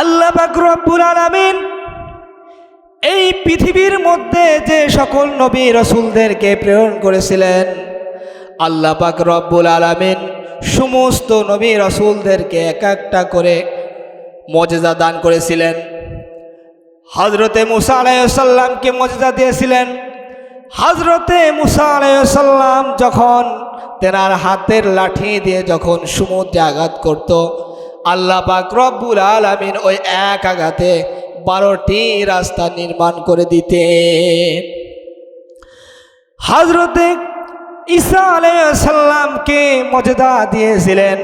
আল্লাহ বাকরব্বুল আলমিন এই পৃথিবীর মধ্যে যে সকল নবী রসুলদেরকে প্রেরণ করেছিলেন, আল্লাহ পাক রব্বুল আলমিন সমস্ত নবী রসুলদেরকে এক একটা করে মজেজা দান করেছিলেন। হজরতে মুসা আলাইসাল্লামকে মজেজা দিয়েছিলেন। হজরতে মুসা আলাইসাল্লাম যখন তেনার হাতের লাঠি দিয়ে যখন সমুদ্রে আঘাত করত আল্লাহ পাক রব্বুল আলমিন ওই এক আঘাতে বারোটি রাস্তা নির্মাণ করে দিতেন। হজরতে ঈসা আলাইসাল্লামকে মর্যাদা দিয়েছিলেন।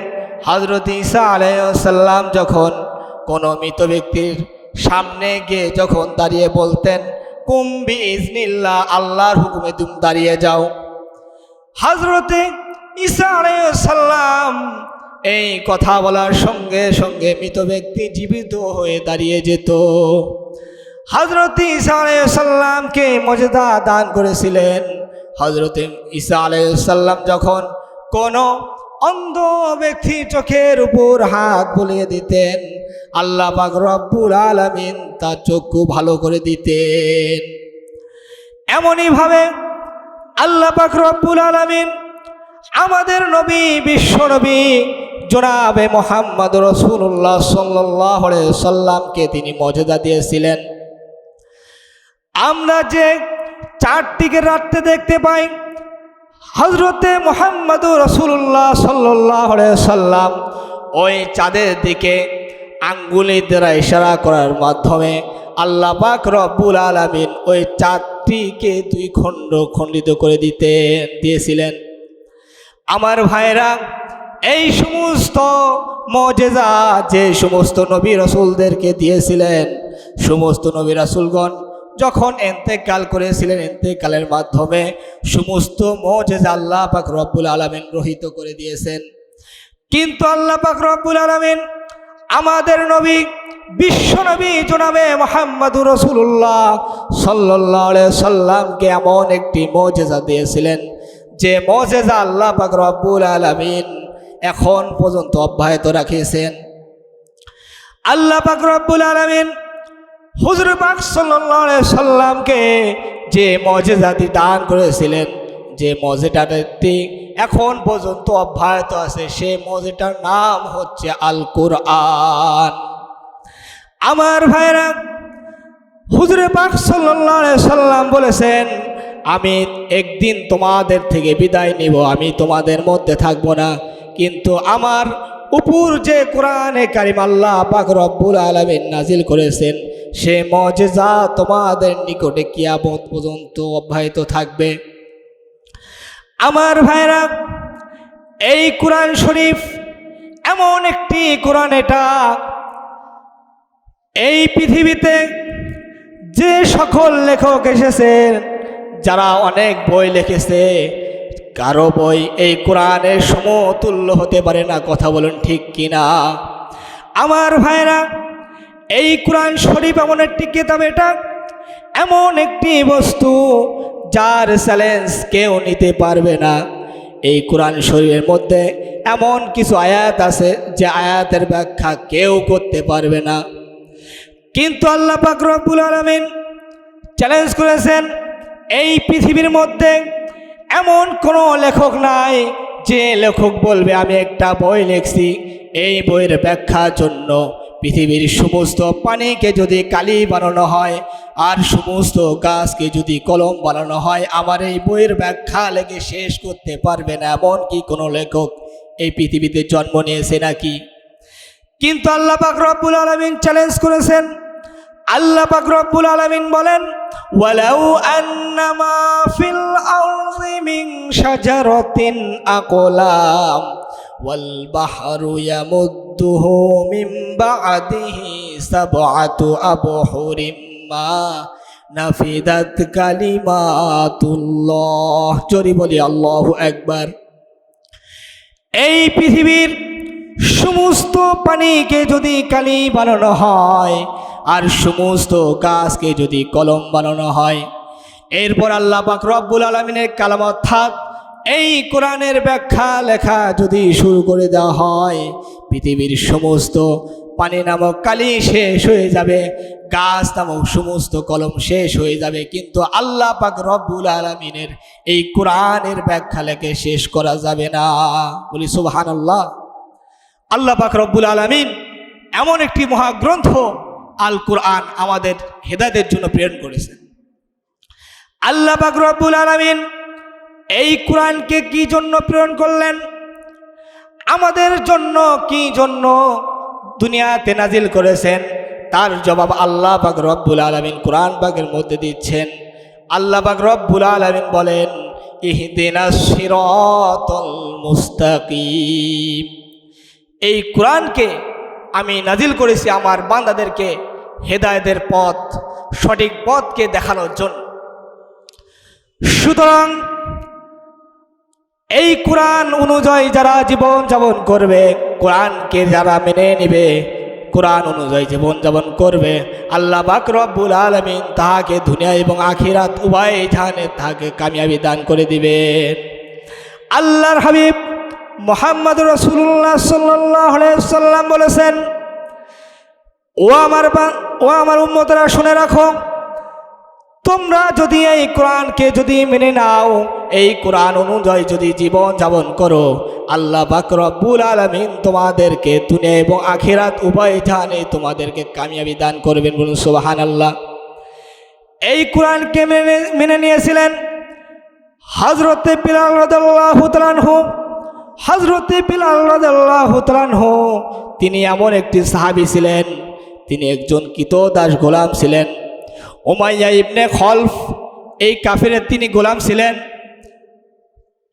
হজরত ঈসা আলাইসাল্লাম যখন কোনো মৃত ব্যক্তির সামনে গিয়ে যখন দাঁড়িয়ে বলতেন কুম্বি ইজনিল্লা আল্লাহর হুকুমে তুমি দাঁড়িয়ে যাও। হজরতে ঈসা আলাইসাল্লাম এই কথা বলার সঙ্গে সঙ্গে মৃত ব্যক্তি জীবিত হয়ে দাঁড়িয়ে যেত। হজরত ঈসা আলাইসাল্লামকে মর্যাদা দান করেছিলেন। হজরত ঈসা আলাইসাল্লাম যখন কোনো অন্ধ ব্যক্তি চোখের উপর হাত বলিয়ে দিতেন, আল্লাহ পাক রব্বুল আলমিন তার চক্ষু ভালো করে দিতেন। এমনইভাবে আল্লাহ পাক রব্বুল আলমিন আমাদের নবী, বিশ্ব নবী জনাবে মোহাম্মদ রসুল্লাহ সাল্লাহ সাল্লামকে তিনি মর্যাদা দিয়েছিলেন। আমরা যে চারটিকে রাত্রে দেখতে পাই হজরতে মোহাম্মদ রসুল্লাহ সাল্লাহ সাল্লাম ওই চাঁদের দিকে আঙ্গুলি দ্বারা ইশারা করার মাধ্যমে আল্লাহ পাক রব্বুল আলমিন ওই চাঁদটিকে দুই খণ্ড খণ্ডিত করে দিতে, দিয়েছিলেন। আমার ভাইরা এই সমস্ত মজেজা যে সমস্ত নবী রসুলদেরকে দিয়েছিলেন, সমস্ত নবী রাসুলগণ যখন এন্তেকাল করেছিলেন এন্তেকালের মাধ্যমে, সমস্ত মজেজা আল্লাহ পাক রব্বুল আলমিন রহিত করে দিয়েছেন। কিন্তু আল্লাহ পাক রব্বুল আলমিন আমাদের নবী, বিশ্ব নবী জনাবে মোহাম্মদুর রসুল্লাহ সাল্লাহ সাল্লামকে এমন একটি মজেজা দিয়েছিলেন, যে মজেজা আল্লাহ পাক রব্বুল আলমিন এখন পর্যন্ত অব্যাহত রাখিয়েছেন। আল্লাহ পাক আলমিন হুজুর পাক সাল্লামকে যে মজেজাটি দান করেছিলেন, যে মজেটাটি এখন পর্যন্ত অব্যাহত আছে, সে মজেটার নাম হচ্ছে আল কুরআন আমার ভাইরা, হুজুরে পাক সাল্লাম বলেছেন, আমি একদিন তোমাদের থেকে বিদায় নিব, আমি তোমাদের মধ্যে থাকব না। কিন্তু আমার উপর যে কোরআনে কারিম আল্লাহ পাক রব্বুল আলমিন নাজিল করেছেন, সে মজেজা তোমাদের নিকটে কিয়ামত পর্যন্ত অব্যাহত থাকবে। আমার ভাইরা, এই কোরআন শরীফ এমন একটি কোরআন এটা, এই পৃথিবীতে যে সকল লেখক এসেছেন, যারা অনেক বই লিখেছে কারও বই এই কোরআনের সমতুল্য হতে পারে না, কথা বলুন ঠিক কিনা? আমার ভাইরা, এই কোরআন শরীফ এমন একটি কিতাব, এটা এমন একটি বস্তু যার চ্যালেঞ্জ কেউ নিতে পারবে না। এই কোরআন শরীফের মধ্যে এমন কিছু আয়াত আছে, যে আয়াতের ব্যাখ্যা কেউ করতে পারবে না। কিন্তু আল্লাহ পাক রব্বুল আলমিন চ্যালেঞ্জ করেছেন, এই পৃথিবীর মধ্যে এমন কোনো লেখক নাই যে লেখক বলবে, আমি একটা বই লিখছি। এই বইয়ের ব্যাখ্যার জন্য পৃথিবীর সমস্ত পানিকে যদি কালি বানানো হয় আর সমস্ত গাছকে যদি কলম বানানো হয়, আমার এই বইয়ের ব্যাখ্যা লেগে শেষ করতে পারবে না। এমন কি কোনো লেখক এই পৃথিবীতে জন্ম নিয়েছে নাকি? কিন্তু আল্লাহ পাক রব্বুল আলমিন চ্যালেঞ্জ করেছেন। আল্লাহ পাক রব্বুল আলমিন বলেন ওয়ালাউ আন্নামা ফিল আরদি মিন শাজারাতিন আকলাম ওয়াল বাহরু ইয়ামুদ্দুহু মিন বা'দিহি সাবআতু আবহুরিম মা নাফিদাত কালিমাতুল্লাহ জোরে বলি, আল্লাহু একবার এই পৃথিবীর সমস্ত পানিকে যদি কালি বানানো হয় আর সমস্ত গাছকে যদি কলম বানানো হয়। এরপর আল্লাহ পাক রব্বুল আলমিনের কালাম অর্থাৎ এই কোরআনের ব্যাখ্যা লেখা যদি শুরু করে দেওয়া হয়, পৃথিবীর সমস্ত পানি নামক কালি শেষ হয়ে যাবে, গাছ নামক সমস্ত কলম শেষ হয়ে যাবে। কিন্তু আল্লাহ পাক রব্বুল আলমিনের এই কোরআনের ব্যাখ্যা লেখে শেষ করা যাবে না। বলি সুবাহান আল্লাহ আল্লাহ পাক রব্বুল আলমিন এমন একটি মহাগ্রন্থ আল কোরআন আমাদের হেদাদের জন্য প্রেরণ করেছেন। আল্লাহ রব্বুল আলমিন এই কোরআনকে কি জন্য প্রেরণ করলেন? আমাদের জন্য কি জন্য দুনিয়াতে নাজিল করেছেন? তার জবাব আল্লাহ পাক রব্বুল আলমিন কোরআন পাকের মধ্যে দিচ্ছেন। আল্লাহ পাক রব্বুল আলমিন বলেন ইহদিনা সিরাতাল মুস্তাকিম। এই কোরআনকে আমি নাজিল করেছি আমার বান্দাদেরকে হেদায়েতের পথ, সঠিক পথকে দেখানোর জন্য। সুতরাং এই কোরআন অনুযায়ী যারা জীবন যাপন করবে, কোরআনকে যারা মেনে নেবে, কোরআন অনুযায়ী জীবন যাপন করবে, আল্লাহ বাক রব্বুল আলমিন তাহাকে দুনিয়া এবং আখিরাত উভয় জানে তাহাকে কামিয়াবি দান করে দিবেন। আল্লাহর হাবিব মোহাম্মদ রসুল্লাহ সাল্লাহ সাল্লাম বলেছেন, ও আমার ও আমার উম্মতরা, শুনে রাখো, তোমরা যদি এই কোরআনকে যদি মেনে নাও, এই কোরআন অনুযায়ী যদি জীবন যাপন করো, আল্লাহ বাকরবুল আলমিন তোমাদেরকে তুনে এবং আখিরাত উভয় জানে তোমাদেরকে কামিয়াবি দান করবেন বলুন সুবাহান আল্লাহ এই কোরআনকে মেনে মেনে নিয়েছিলেন হজরতে বিলাল তালানহু হজরতে বিলাল রদাল্লাহ তালানহু তিনি এমন একটি সাহাবি ছিলেন, তিনি একজন কিত দাস গোলাম ছিলেন। ওমাইয়া ইবনে খলফ, এই কাফিরের তিনি গোলাম ছিলেন।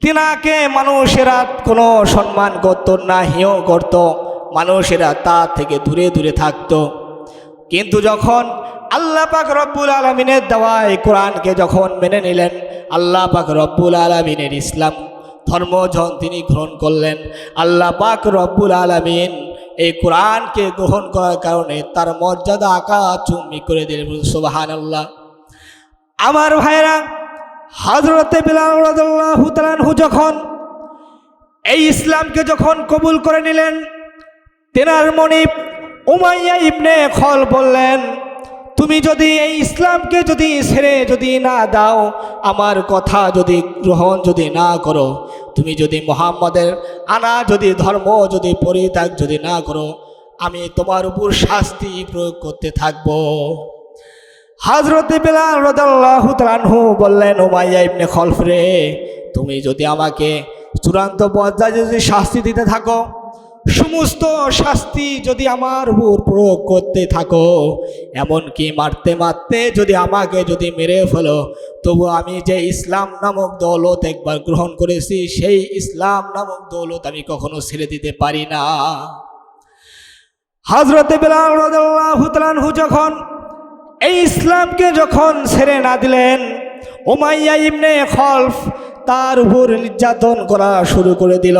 তিনাকে মানুষেরা কোনো সম্মান করত না, হেয় করত, মানুষেরা তা থেকে দূরে দূরে থাকত। কিন্তু যখন আল্লাহ পাক রব্বুল আলমিনের দেওয়া এই কোরআনকে যখন মেনে নিলেন, আল্লাহ পাক রব্বুল আলমিনের ইসলাম ধর্ম তিনি গ্রহণ করলেন, আল্লাহ পাক রব্বুল আলমিন এই কোরআনকে গ্রহণ করার কারণে তার মর্যাদা আঁকা চুম্মি করে দিলেন। সুবাহান আল্লাহ আমার ভাইরা হজরতে তাআলাহু যখন এই ইসলামকে যখন কবুল করে নিলেন, তেনার মনিব উমাইয়া ইবনে খল বললেন, তুমি যদি এই ইসলামকে যদি ছেড়ে যদি না দাও, আমার কথা যদি গ্রহণ যদি না করো তুমি যদি মোহাম্মদের আনা, যদি ধর্ম যদি পরিত্যাগ যদি না করো, আমি তোমার উপর শাস্তি প্রয়োগ করতে থাকব। হাজরতে বেলাল রদাল্লাহু তালানহু বললেন ওমাইয়া ইবনে খলফ রে, তুমি যদি আমাকে চূড়ান্ত পর্যায়ে যদি শাস্তি দিতে থাকো সমস্ত শাস্তি যদি আমার উপর প্রয়োগ করতে থাকো, এমনকি মারতে মারতে যদি আমাকে যদি মেরে ফেলো, তবু আমি যে ইসলাম নামক দৌলত একবার গ্রহণ করেছি, সেই ইসলাম নামক দৌলত আমি কখনো ছেড়ে দিতে পারি না। হজরতে তালানহু যখন এই ইসলামকে যখন ছেড়ে না দিলেন ওমাইয়া ইমনে খলফ তার উপর নির্যাতন করা শুরু করে দিল।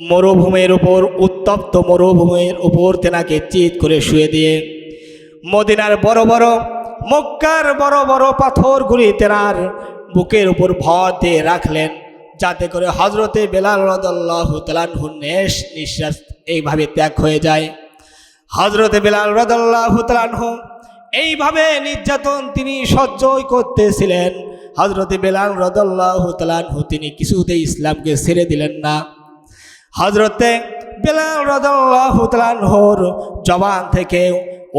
মরুভূমির উপর, উত্তপ্ত মরুভূমির উপর তেনাকে চিত করে শুয়ে দিয়ে, মদিনার বড় বড়, মক্কার বড় বড় পাথরগুলি তেনার বুকের উপর ভর দিয়ে রাখলেন, যাতে করে হজরতে বেলাল নেশ নিঃশ্বাস এইভাবে ত্যাগ হয়ে যায়। হজরতে বেলাল রদল্লাহ এইভাবে নির্যাতন তিনি সহ্যই করতেছিলেন। হজরতে বেলাল রদল্লাহ তিনি কিছুতেই ইসলামকে ছেড়ে দিলেন না। হজরতে বেলাল রদল্লাহ তালানহর জবান থেকে,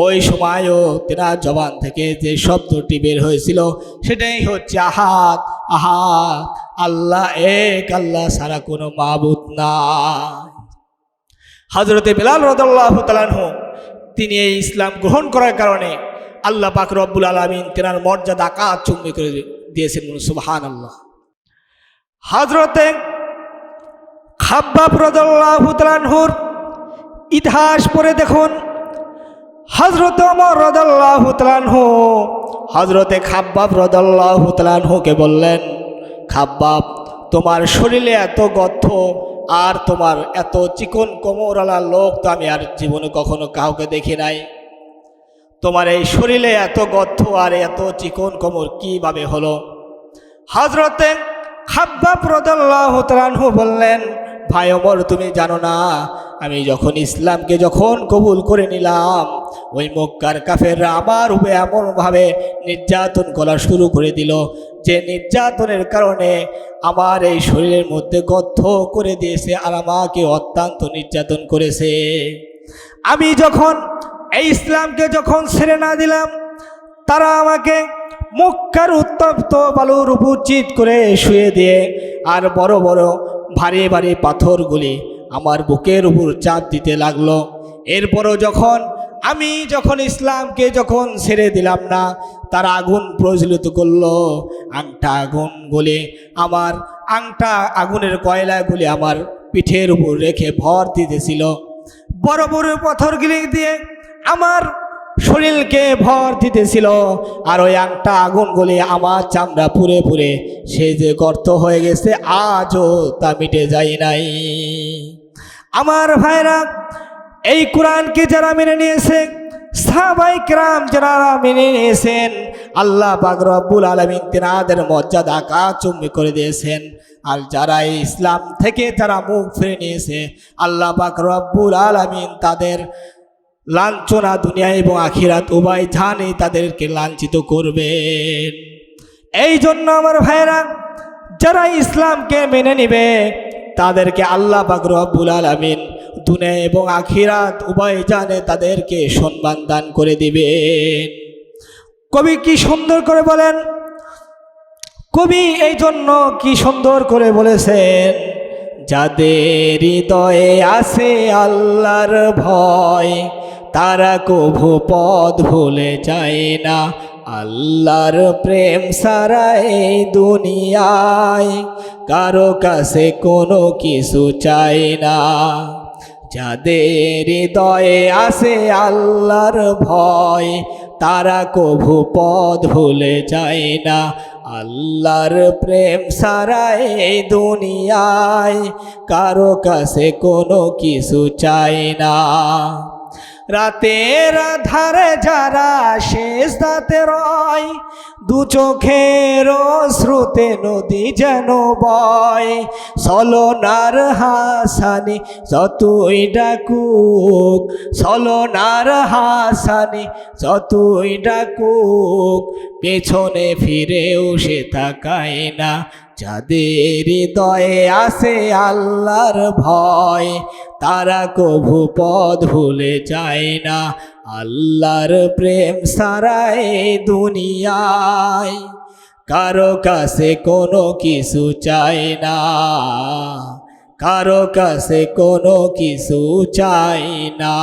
ওই সময়ও তেনার জবান থেকে যে শব্দটি বের হয়েছিল, সেটাই হচ্ছে আহাত আহাত আল্লাহ এক, আল্লাহ সারা কোনো মাবুদ না হজরতে বেলাল রদল্লাহ তালানহু তিনি এই ইসলাম গ্রহণ করার কারণে আল্লাহ পাক রব্বুল আলমিন তেনার মর্যাদা আকাশ চুম্বি করে দিয়েছেন সুবহান আল্লাহ হজরতে খাব্বাব রদল্লাহ তালানহুর ইতিহাস পড়ে দেখুন। হজরত অমর তালানহু হজরতে খাব্বাব রদল্লাহ তালানহুকে বললেন, খাব্বাব, তোমার শরীরে এত গর্থ আর তোমার এত চিকন কোমরওয়ালা লোক তো আমি আর জীবনে কখনো কাউকে দেখি নাই। তোমার এই শরীরে এত গর্থ আর এত চিকন কোমর কীভাবে হলো? হজরতে খাব্বাব রদল্লাহ তালানহু বললেন ভাই অমর, তুমি জানো না, আমি যখন ইসলামকে যখন কবুল করে নিলাম, ওই মক্কার কাফেররা আমার উপরে এমনভাবে নির্যাতন করা শুরু করে দিল, যে নির্যাতনের কারণে আমার এই শরীরের মধ্যে গদ্ধ করে দিয়েছে আর আমাকে অত্যন্ত নির্যাতন করেছে। আমি যখন এই ইসলামকে যখন ছেড়ে না দিলাম, তারা আমাকে মক্কার উত্তপ্ত বালুর উপর করে শুয়ে দিয়ে আর বড় বড় ভারী ভারী পাথরগুলি আমার বুকের উপর চাপ দিতে লাগল। এরপরও যখন, আমি যখন ইসলামকে যখন ছেড়ে দিলাম না, তারা আগুন প্রজ্বলিত করল। আংটা আগুনগুলি আমার, আংটা আগুনের কয়লাগুলি আমার পিঠের উপর রেখে ভর দিতেছিল। বড় বড় পাথরগুলি দিয়ে আমার শরীরকে ভর দিতেছিল আর ওই আংটা আগুন আগুনগুলি আমার চামড়া পুড়ে পুড়ে সে যে গর্ত হয়ে গেছে, আজও তা মিটে যায় নাই। আমার ভাইরা, এই কোরআনকে যারা মেনে নিয়েছে, সাহাবাই ক্রাম যারা মেনে নিয়েছেন, আল্লাহ পাক রব্বুল আলমিন তেনাদের মর্যাদা চুম্বি করে দিয়েছেন। আর যারা ইসলাম থেকে তারা মুখ ফিরে নিয়েছে, আল্লাহ পাক রব্বুল আলমিন তাদের লাঞ্ছনা দুনিয়া এবং আখিরাত উভয় জানে তাদেরকে লাঞ্ছিত করবেন এই জন্য আমার ভাইরা যারা ইসলামকে মেনে নিবে, তাদেরকে আল্লাহ পাক আলমিন দুনিয়া এবং আখিরাত উভয় জানে তাদেরকে সম্মান দান করে দিবেন। কবি কি সুন্দর করে বলেন? কবি এই জন্য কি সুন্দর করে বলেছেন, যাদের হৃদয়ে আছে আল্লাহর ভয় তারা কভু পদ ভুলে যায় না। আল্লাহর প্রেম সারা এই দুনিয়ায়, কারও কাছে কোনো কিছু চায় না। যাদের হৃদয়ে আছে আল্লাহর ভয়, তারা কভু পদ ভুলে যায় না। আল্লাহর প্রেম সারা এই দুনিয়ায়, কারও কাছে কোনো কিছু চায় না। রাতের ধারে যারা শেষ দাতে রয় দু চোখের শ্রুতে নদী যেন বয়। সলনার হাসানি যতই ডাকুক, সলনার হাসানি যতই ডাকুক, পেছনে ফিরেও সে তাকায় না। যাদের হৃদয়ে আসে আল্লাহর ভয়, তারা কভু পদ ভুলে যায় না। আল্লাহর প্রেম সারায় দুনিয়ায়, কারও কাছে কোনো কিছু চাই না। কারও কাছে কোনো কিছু চাই না।